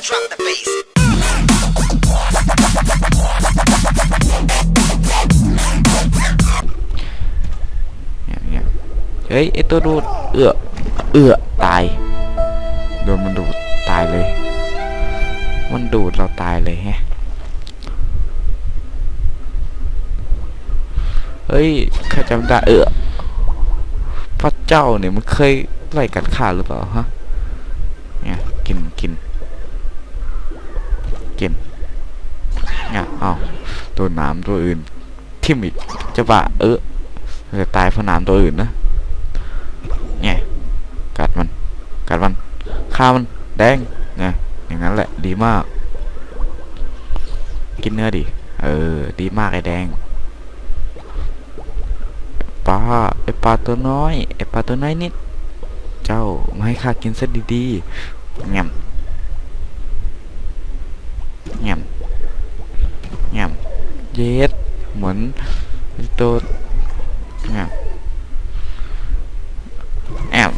drop the bass. เฮ้ยไอตัวดูดเอือเอือตายโดนมันดูดตายเลย มันดูดเราตายเลยแฮะเฮ้ยข้าจำได้เอือพระเจ้าเนี่ยมันเคยไล่กัดข้าหรือเปล่าฮะเนี่ยกินกิน กินเนี่ยเอาตัวหนามตัวอื่นทิมอีกจะบะเออจะตายเพราะน้ำตัวอื่นนะเนี่ยกัดมันกัดมันฆ่ามันแดงเนี่ยอย่างนั้นแหละดีมาก กินเนื้อดิเออดีมากไอ้แดงปลาไอ้ปลาตัวน้อยไอ้ปลาตัวน้อยนิด เจ้ามาให้ข้ากินซะดีๆแง่มแง่มแง่ม เย็ดเหมือนไอ้ตัวแอบอบ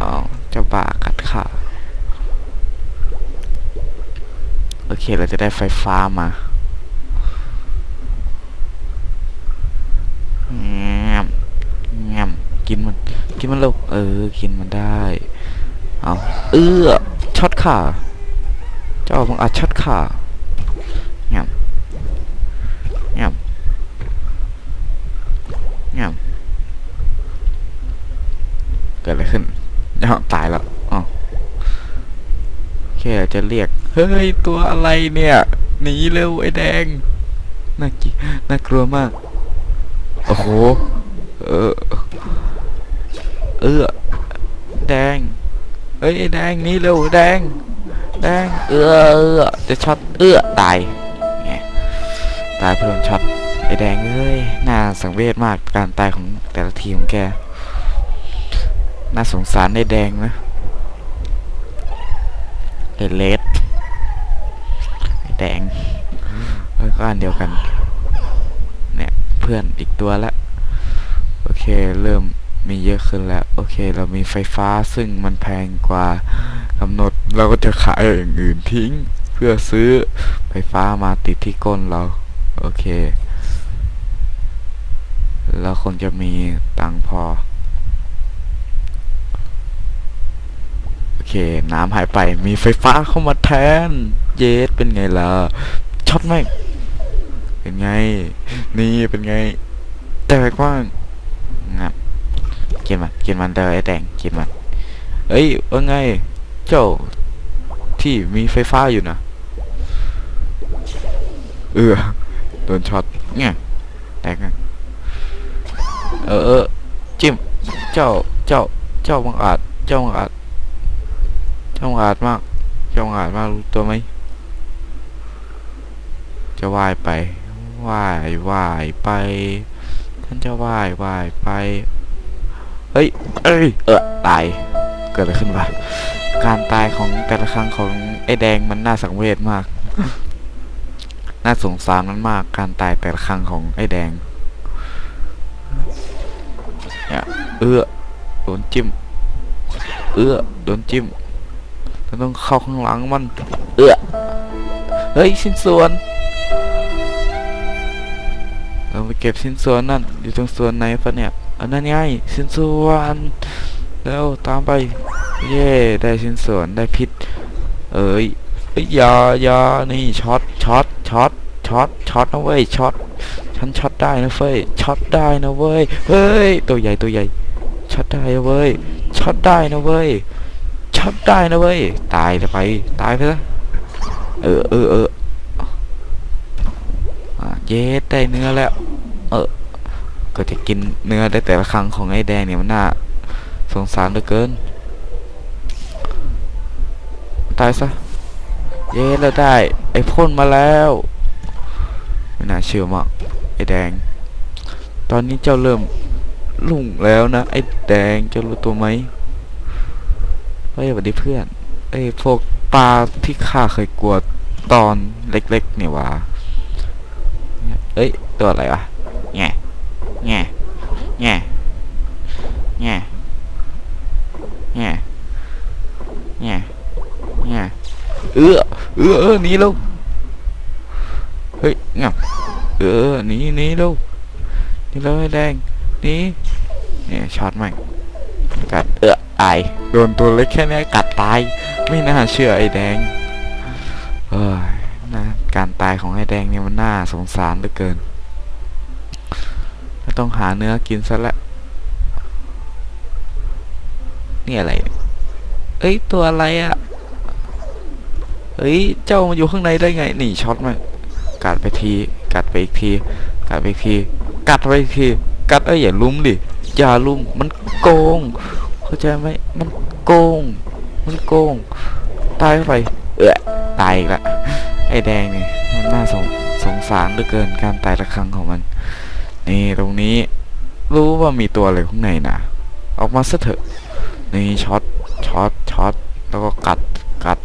อ๋อจะบากัดขาโอเคเราจะได้ไฟฟ้ามาแงมแงมกินมัน กินมันเร็วเออ กินมันได้ เอา เอื้อช็อตขา เจ้ามึงอัดช็อตขาแงมเงียบเงียบเกิดอะไรขึ้นอ้าตายแล้วอ๋อโอเคจะเรียก เฮ้ย ตัวอะไรเนี่ย หนีเร็วไอ้แดง น่ากิน่ากลัวมาก โอ้โห เออ เออ แดง เฮ้ย แดงหนี่เร็ว แดง แดงเออเออจะช็อตเออตายตายเพราะโดนช็อตไอแดงเอ้ยน่าสังเวชมากการตายของแต่ละทีมของแก น่าสงสารไอแดงนะไอเลดไอแดงเอ้ยก็อันเดียวกัน เนี่ย เพื่อนอีกตัวละ โอเคเริ่ม มีเยอะขึ้นแล้ว โอเค เรามีไฟฟ้าซึ่งมันแพงกว่ากำหนด เราก็จะขายอย่างอื่นทิ้ง เพื่อซื้อไฟฟ้ามาติดที่ก้นเรา โอเคแล้วคงจะมีตังพอ โอเค น้ำหายไป มีไฟฟ้าเข้ามาแทน เยสเป็นไงล่ะ ช็อตไหมเป็นไง นี่เป็นไง แต่กว้างงับ กินมันกินมันเดอไอ้แดงกินมันเอ้ยว่าไง เจ้าที่มีไฟฟ้าอยู่นะเออโดนช็อตเนี่ยแตกเออเออจิ้มเจ้าเจ้าเจ้าบังอาจเจ้าบังอาจเจ้าบังอาจมาก เจ้าบังอาจมากรู้ตัวไหมจะว่ายไปว่ายว่ายไป ท่านจะว่ายว่ายไป เฮ้ย เอ้ย เออตาย เกิดอะไรขึ้นวะ การตายของแต่ละครั้งของไอ้แดงมันน่าสังเวชมาก น่าสงสารมันมาก การตายแต่ละครั้งของไอ้แดง เนี่ย เอื้อโดนจิ้ม เอื้อโดนจิ้มต้องเข้าข้างหลังมัน เอื้อเฮ้ยชิ้นส่วนเราไปเก็บชิ้นส่วนนั่นอยู่ตรงส่วนไหนปะเนี่ย อันนั้นไงชิ้นส่วนแล้วตามไป เย่ได้ชิ้นส่วนได้พิษ เอ้ยยอย่าอย่านี่ช็อตช็อตช็อตช็อตช็อตนะเว้ยช็อตฉันช็อตได้นะเฟ้ยช็อตได้นะเว้ยเฮ้ยตัวใหญ่ตัวใหญ่ช็อตได้นะเว้ยช็อตได้นะเว้ยช็อตได้นะเว้ยตายไปตายไปซะเออเออเอออะเย็ดได้เนื้อแล้ว ก็จะกินเนื้อได้แต่ละครั้งของไอ้แดงเนี่ยมันน่าสงสารเหลือเกิน ตายซะ เย้เราได้ ไอ้พ่นมาแล้ว ไม่น่าเชื่อมากไอ้แดง ตอนนี้เจ้าเริ่มลุ่งแล้วนะ ไอ้แดงเจ้ารู้ตัวไหมเฮ้ยสวัสดีเพื่อนไอ้พวกปลาที่ข้าเคยกลัวตอนเล็กๆเนี่ยวะเอ้ย ตัวอะไรวะ แง่แง่แง่แง่เออเออเออหนีลูกเฮ้ยงับเออหนีหนีลูกหนี่เลยแดงหนีเนี่ยช็อตใหม่กัดเออตายโดนตัวเล็กแค่นี้กัดตาย ไม่น่าเชื่อไอ้แดงเอ้ยนะการตายของไอ้แดงเนี่ยมันน่าสงสารเหลือเกิน แล้วต้องหาเนื้อกินซะและนี่อะไร เอ้ย ตัวอะไรอะ่ะเฮ้ย เจ้ามาอยู่ข้างในได้ไง นี่ช็อตมากัดไปที กัดไปอีกที กัดไปอีกที กัดไปอีกที กัดเอ้ยอย่าลุ้มดิ อย่าลุ้ม มันโกง เข้าใจไหม มันโกง มันโกง ตายไป เออตายอีกละ ไอ้แดงนี่ มันน่าสงสงสารเหลือเกินการตายละครั้งของมัน นี่ตรงนี้รู้ว่ามีตัวอะไรข้างในนะออกมาซะเถอะ นี่ช็อตช็อตช็อตแล้วก็กัดกัด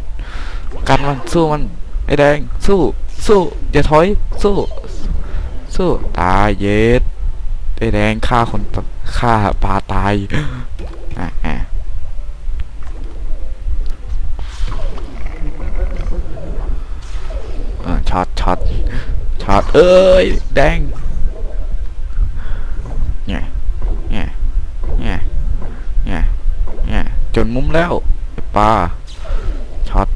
กัดมันสู้มันไอ้แดงสู้สู้อย่าถอยสู้ สู้ตายเย็ดไอ้แดงฆ่าคนตฆ่าปลาตายอะช็อตช็อตช็อตเอ้ยแดงเนี่ยเนี่ยเนี่ยเนี่ยเนี่ย จนมุมแล้วไอ้ปลาช็อต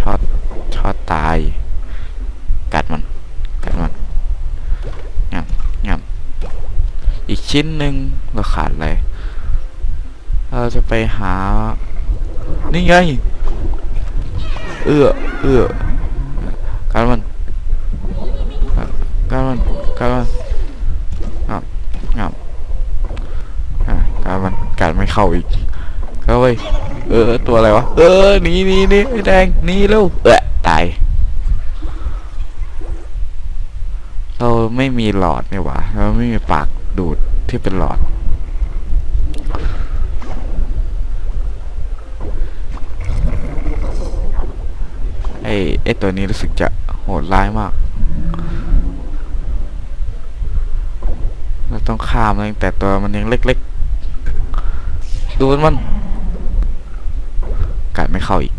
ช็อตช็อตตาย กัดมัน กัดมันงับงับอีกชิ้นหนึ่งเราขาดอะไร เราจะไปหา นี่ไง เอื้อ เอื้อกัดมันกัดมันกัดมันงับงับกัดมันกัดไม่เข้าอีก เข้าไปเออ ตัวอะไรวะ เออ หนีหนีหนีไอ้แดง หนีเร็วเออตาย เราไม่มีหลอดเนี่หว่าเราไม่มีปากดูดที่เป็นหลอด ไอ้ไอ้ตัวนี้รู้สึกจะโหดร้ายมาก เราต้องฆ่ามันตั้งแต่ตัวมันยังเล็กๆ ดูมันม่ เข้าอีก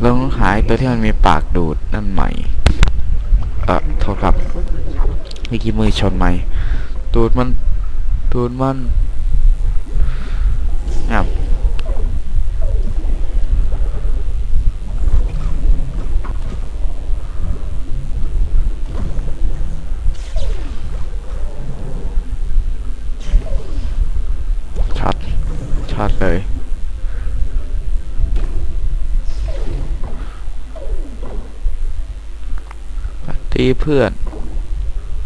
เราต้องหายตัวที่มันมีปากดูดนั่นใหม่ เออโทษครับเมื่อกี้มือชนไหมดูดมัน ดูดมันอ้าวช็อต ช็อตเลย ตีเพื่อน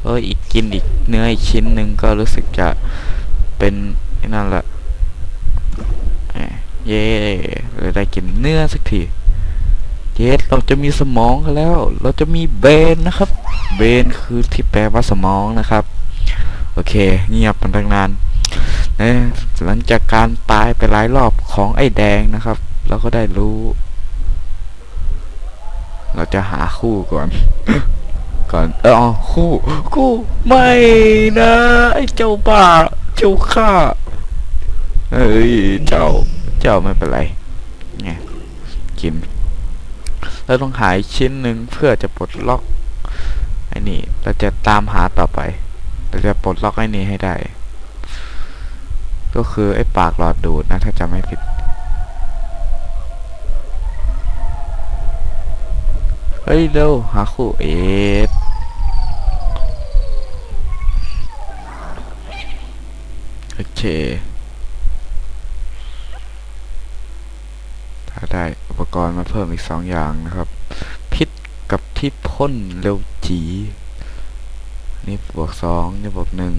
เอ้ยอีกกินอีกเนื้ออีกชิ้นหนึ่งก็รู้สึกจะเป็นนั่นแหละเย่เลยได้กินเนื้อสักทีเยสเราจะมีสมองกันแล้ว เราจะมีเบนนะครับ เบนคือที่แปลว่าสมองนะครับ โอเค เงียบมันตั้งนานนะ หลังจากการตายไปหลายรอบของไอ้แดงนะครับ เราก็ได้รู้ เราจะหาคู่ก่อน ก่อนเออคู่ คู่ไม่นะไอ้เจ้าบ้าเจ้าข้าเฮ้ยเจ้าเจ้าไม่เป็นไรไงกินเราต้องหาอีกชิ้นหนึ่งเพื่อจะปลดล็อกไอ้นี่เราจะตามหาต่อไป เราจะปลดล็อกไอ้นี่ให้ได้ ก็คือไอ้ปากหลอดดูดนะ ถ้าจำไม่ผิด เฮ้ยเร็วหาคู่เอ็ดโอเคถ้าได้อุปกรณ์มาเพิ่มอีกสองอย่างนะครับ พิษกับที่พ่นเร็วจีนี่บวกสองนี่บวกหนึ่ง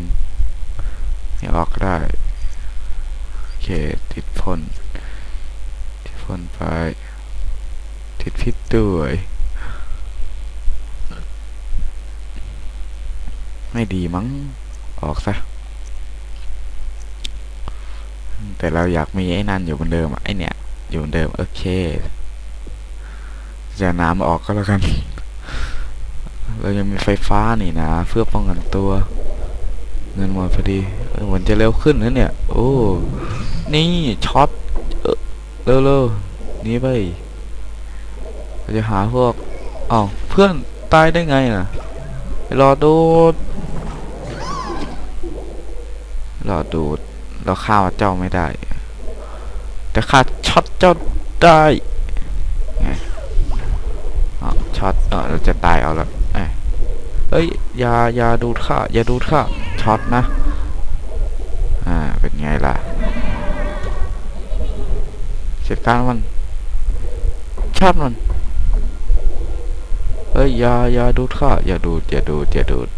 นี่ออกได้ เค ติดพ่นติดพ่นไป ติดพิษด้วยไม่ดีมั้ง ออกซะ แต่เราอยากมีไอ้นั่นอยู่เหมือนเดิมไอ้เนี่ย อยู่เหมือนเดิม โอเคจะน้ำออกก็แล้วกัน เรายังมีไฟฟ้านี่นะ เพื่อป้องกันตัว เงินหมดพอดีเออเหมือนจะเร็วขึ้นนะเนี่ย โอ้ นี่ช็อตเออเร็วนี้ไปเราจะหาพวกอ้าวเพื่อนตายได้ไงน่ะรอดูดรอดูดเราฆ่าเจ้าไม่ได้ แต่ข้าช็อตเจ้าได้ไงอ๋อช็อตเออเราจะตายเอาละเอ้ยเอ้ยอย่าอย่าดูดข้าอย่าดูดข้าช็อตนะ อ่า เป็นไงล่ะ จัดการมันช็อตมันเอ้ยอย่าอย่าดูดข้าอย่าดูดอย่าดูดอย่าดูด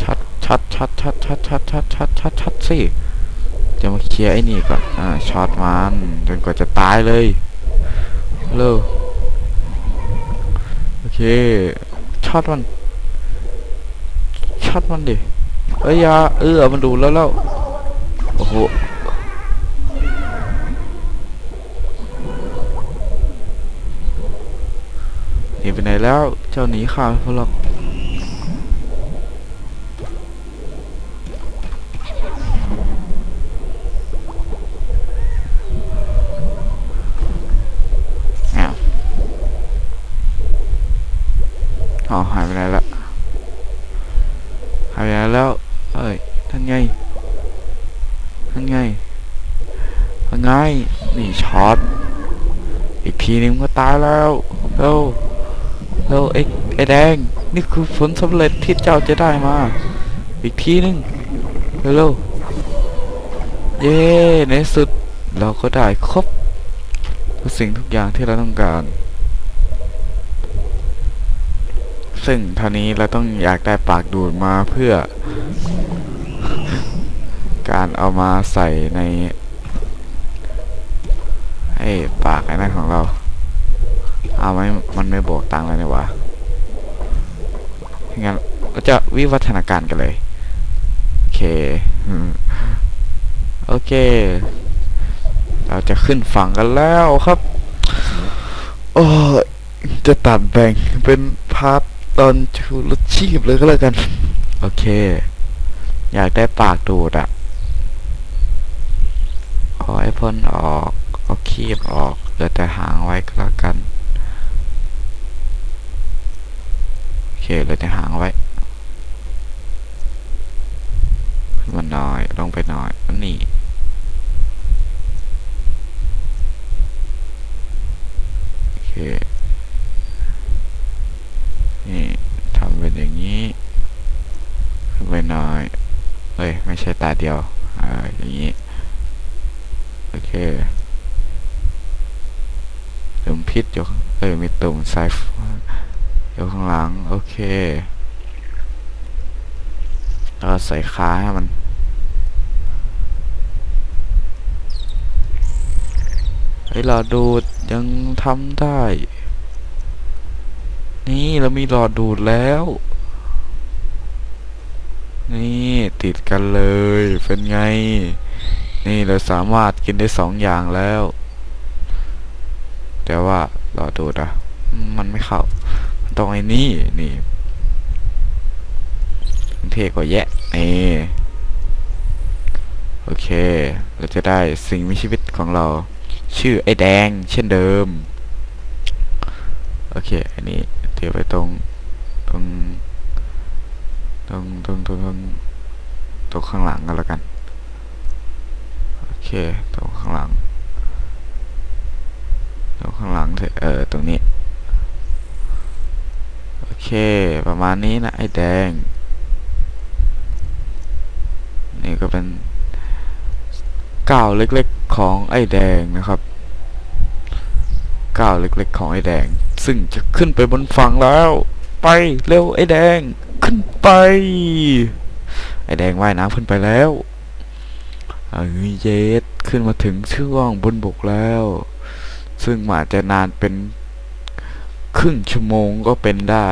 ช็อตช็อตช็อตช็อตช็อตช็อตช็อตช็อตช็อตช็อตสิจะมาเคลียร์ไอ้นี่ก่อนอ่าช็อตมันจนกว่าจะตายเลยเร็วโอเคช็อตมันช็อตมันดิเอ้ยอยาเออมันดูแล้วแล้วโอ้โห ห นีไปไหนแล้ว เจ้าหนีข้าไม่พ้นหรอกอ้าอ๋อหายไปไหนละหายไปไหนแล้ว เอ้ยท่านไงท่านไงท่านไงนี่ช็อตอีกทีนึงก็ตายแล้วเร็ว เร็วไอ้ไอ้แดง นี่คือผลสำเร็จที่เจ้าจะได้มา อีกทีนึงเร็วๆเย้ในสุดเราก็ได้ครบทุกสิ่งทุกอย่างที่เราต้องการ ซึ่งท่านี้เราต้องอยากได้ปากดูดมาเพื่อ การเอามาใส่ในไอ้ปากไอ้นั่นของเรา เอาไหมมันไม่บวกตังเลยนี่หวะงั้นเราจะวิวัฒนาการกันเลย โอเคอืมโอเค เราจะขึ้นฝั่งกันแล้วครับ โอ้จะตัดแบ่งเป็นพาร์ทตอนชูรถชีพเลยก็แล้วกัน โอเค อยากได้ปากดูดอะเอาไอพ่นออก เอาคีบออกเหลือแต่หางไว้ก็แล้วกัน โอ เคเลือแต่หางไว้ ขึ้นมาหน่อย ลงไปหน่อยอันนี้โอเค นี่ทำเป็นอย่างนี้ ขึ้นไปหน่อยเฮ้ย ไม่ใช่ตาเดียวอ่าอย่างนี้ โอเคตุ่มพิษอยู่เอ้ยมีตุ่มไซฟ์ อยู่ข้างหลัง โอเค แล้วก็ใส่ขาให้มัน เฮ้ยหลอดดูดยังทำได้ นี่เรามีหลอดดูดแล้ว นี่ติดกันเลย เป็นไง นี่เราสามารถกินได้สองอย่างแล้ว แต่ว่าหลอดดูดอะมันไม่เข้า ต้องไอ้นี่นี่เท่กว่าแยะนี่โอเค เราจะได้สิ่งมีชีวิตของเรา ชื่อไอ้แดง เช่นเดิม โอเค อันนี้เทียบไปตรงตรงตรงตรงตรงตรงตรงข้างหลังกันแล้วกัน โอเค ตรงข้างหลัง ตรงข้างหลังเออตรงนี้ ประมาณนี้นะ ไอ้แดง นี่ก็เป็นก้าวเล็กๆของไอ้แดงนะครับก้าวเล็กๆของไอ้แดง ซึ่งจะขึ้นไปบนฝั่งแล้ว ไปเร็วไอ้แดงขึ้นไป ไอ้แดงว่ายน้ำขึ้นไปแล้วเอ้ยเยสขึ้นมาถึงช่วงบนบกแล้ว ซึ่งอาจจะนานเป็น รึ่งชั่วโมงก็เป็นได้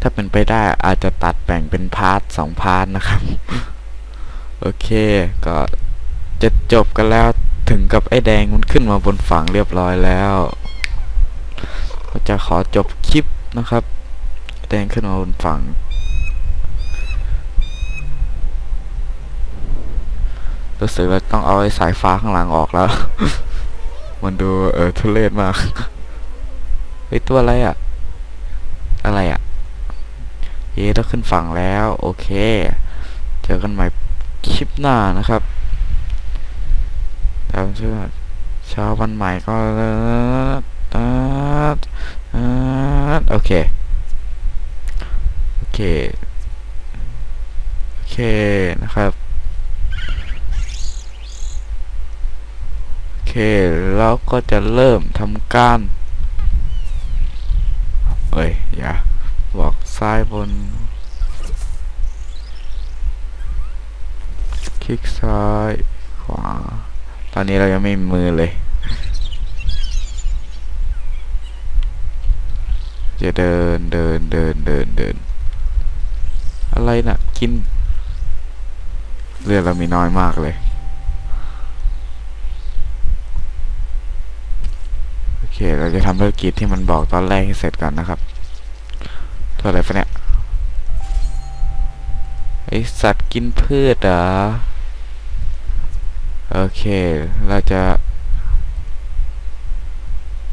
ถ้าเป็นไปได้อาจจะตัดแบ่งเป็นพาร์ทสองพาร์ทนะครับ โอเค ก็จะจบกันแล้วถึงกับไอ้แดงมันขึ้นมาบนฝั่งเรียบร้อยแล้ว ก็จะขอจบคลิปนะครับ แดงขึ้นมาบนฝั่งรู้สึกเราต้องเอาไอ้สายฟ้าข้างหลังออกแล้ว มันดูเออทุเรศมาก เฮ้ยตัวอะไรอะ อะไรอะ เย้ต้องขึ้นฝั่งแล้ว โอเค เจอกันใหม่คลิปหน้านะครับแต่เชื่อเช้าวันใหม่ก็ตัดโอเค โอเค โอเคนะครับ โอเค แล้วก็จะเริ่มทำการ เอ้ย อย่า บอกซ้ายบน คลิกซ้าย ขวา ตอนนี้เรายังไม่มีมือเลย จะเดินเดินเดินเดินเดิน อะไรน่ะ กิน เลือดเรามีน้อยมากเลย โอ เคเราจะทำภารกิจที่มันบอกตอนแรกให้เสร็จก่อนนะครับตัวอะไรฟะเนี่ยไอสัตว์กินพืชเหรอโอเค เราจะ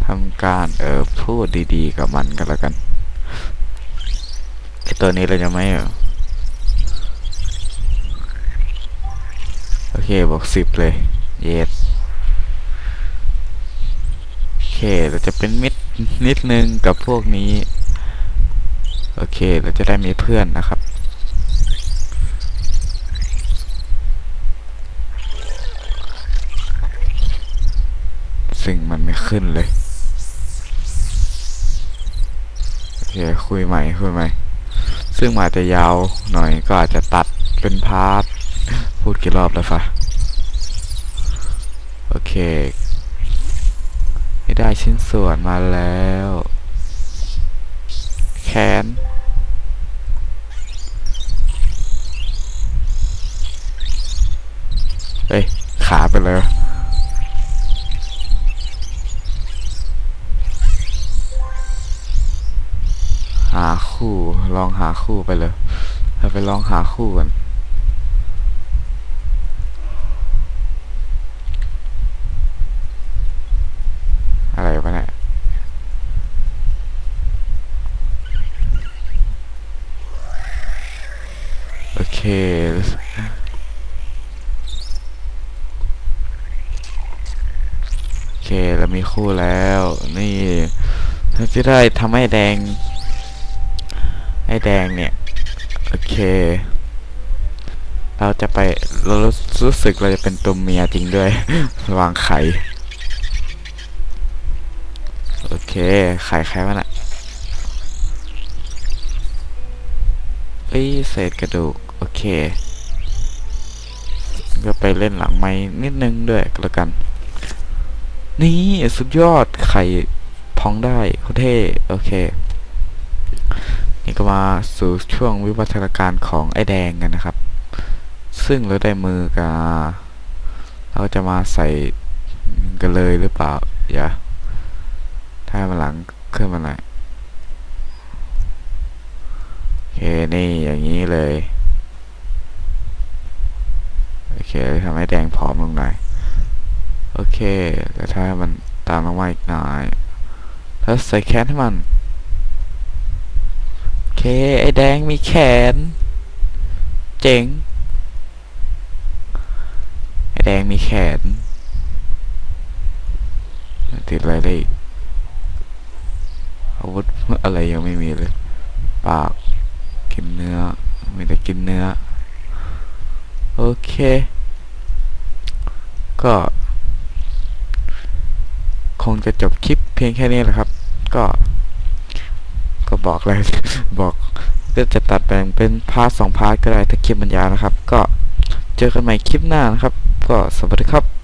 ทำการเออพูดดีๆกับมันกันแล้วกันไอตัวนี้เราจะไม่โอเคบอกสิบเลย เยสโอ เคเราจะเป็นมิตรนิดนึงกับพวกนี้ โอเค เราจะได้มีเพื่อนนะครับซึ่งมันไม่ขึ้นเลย โอเค คุยใหม่ คุยใหม่ ซึ่งอาจจะยาวหน่อยก็อาจจะตัดเป็นพาร์ทพูดกี่รอบแล้วฟะโอเค ไม่ได้ชิ้นส่วนมาแล้ว แขนเฮ้ย ขาไปเลย หาคู่ ลองหาคู่ไปเลยเราไปลองหาคู่กัน อะไรวะเนี่ย โอเคโอเค เรามีคู่แล้ว นี่เราจะได้ทำให้แดง ไอ้แดงเนี่ย โอเค เราจะไป เรารู้รู้สึกเราจะเป็นตัวเมียจริงด้วย วางไข่โอเค ไข่ใครวะน่ะเอ้ยเศษกระดูก โอเค ก็ไปเล่นหลังไม้นิดนึงด้วยก็แล้วกัน นี่สุดยอดไข่พองได้โคเท่โอเค นี่ก็มาสู่ช่วงวิวัฒนาการของไอแดงกันนะครับ ซึ่งเราได้มือกับเราจะมาใส่กันเลยหรือเปล่าอย่าถ้ามาหลังขึ้นมาหน่อยโอเค นี่อย่างนี้เลย โอเคทำให้แดงผอมลงหน่อย โอเคแล้วถ้ามันตามลงมาอีกหน่อยแล้วใส่แขนให้มัน โอเค ไอ้แดงมีแขน เจ๋ง ไอ้แดงมีแขน ติดอะไรได้อีกอาวุธอะไรยังไม่มีเลย ปาก กินเนื้อ มีแต่กินเนื้อ โอเค ก็ คงจะจบคลิปเพียงแค่นี้แหละครับ ก็ ก็บอกเลยบอกก็จะตัดแบ่งเป็นพาร์ทสองพาร์ทก็ได้ถ้าคลิปมันยาวนะครับ ก็เจอกันใหม่คลิปหน้านะครับ ก็สวัสดีครับ